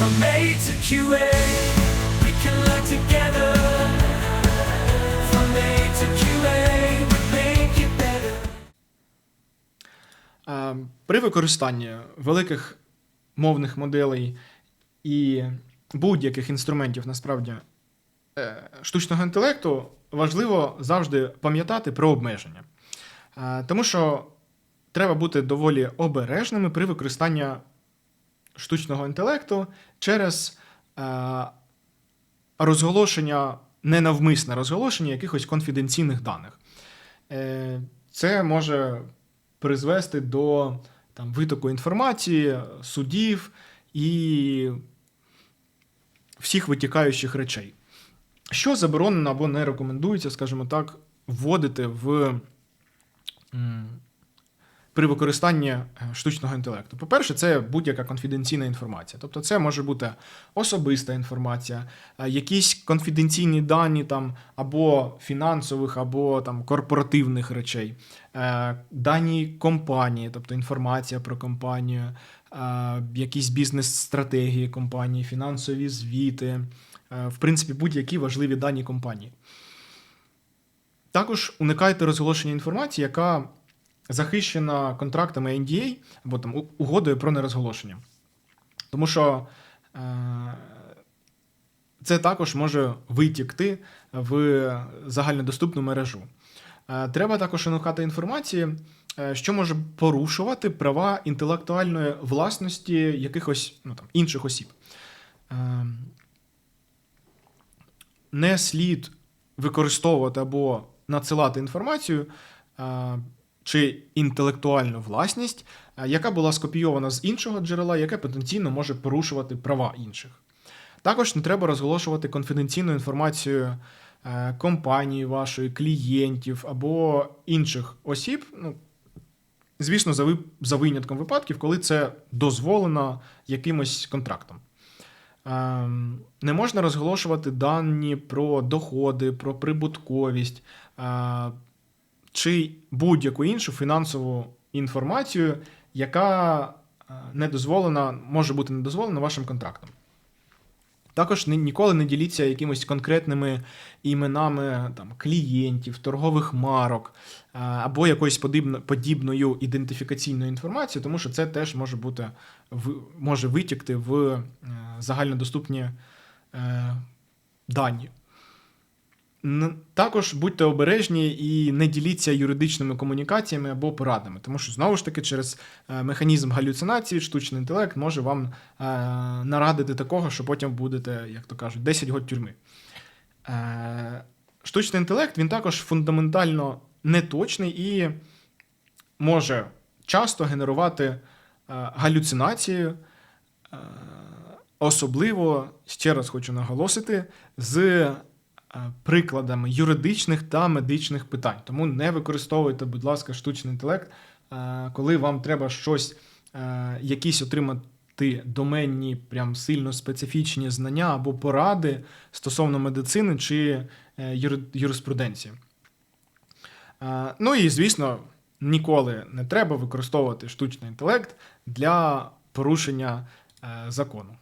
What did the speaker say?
From A to QA, we can learn together. From A to QA, we make it better. Е, При використанні великих мовних моделей і будь-яких інструментів насправді е, штучного інтелекту важливо завжди пам'ятати про обмеження. Е, Тому що треба бути доволі обережними при використанні штучного інтелекту через е, розголошення, ненавмисне розголошення якихось конфіденційних даних. Е, Це може призвести до там, витоку інформації, судів і всіх витікаючих речей. Що заборонено або не рекомендується, скажімо так, вводити в, при використанні е, штучного інтелекту? По-перше, це будь-яка конфіденційна інформація. Тобто, це може бути особиста інформація, е, якісь конфіденційні дані там, або фінансових, або там, корпоративних речей, е, дані компанії, тобто інформація про компанію, якісь бізнес-стратегії компанії, фінансові звіти, в принципі, будь-які важливі дані компанії. Також уникайте розголошення інформації, яка захищена контрактами NDA або там угодою про нерозголошення. Тому що е, це також може витікти в загальнодоступну мережу. Е, Треба також уникати інформації, е, що може порушувати права інтелектуальної власності якихось ну, там, інших осіб. Е, Не слід використовувати або надсилати інформацію чи інтелектуальну власність, е, яка була скопійована з іншого джерела, яке потенційно може порушувати права інших. Також не треба розголошувати конфіденційну інформацію е, компанії вашої, клієнтів або інших осіб. Ну, звісно, за, ви- за винятком випадків, коли це дозволено якимось контрактом. Ем, Не можна розголошувати дані про доходи, про прибутковість е, чи будь-яку іншу фінансову інформацію, яка е, не дозволена, може бути не дозволена вашим контрактом. Також ніколи не діліться якимось конкретними іменами там, клієнтів, торгових марок е, або якоюсь подібно- подібною ідентифікаційною інформацією, тому що це теж може бути може витікти в е, загальнодоступні дані. Також будьте обережні і не діліться юридичними комунікаціями або порадами, тому що знову ж таки через е, механізм галюцинації штучний інтелект може вам е, нарадити такого, що потім будете, як то кажуть, 10 год тюрми. Е, Штучний інтелект він також фундаментально неточний і може часто генерувати галюцинації, е, особливо, ще раз хочу наголосити, з прикладами юридичних та медичних питань. Тому не використовуйте, будь ласка, штучний інтелект, е, коли вам треба щось, е, якісь отримати доменні, прям сильно специфічні знання або поради стосовно медицини чи е, юриспруденції. Е, Ну і, звісно, ніколи не треба використовувати штучний інтелект для порушення е, закону.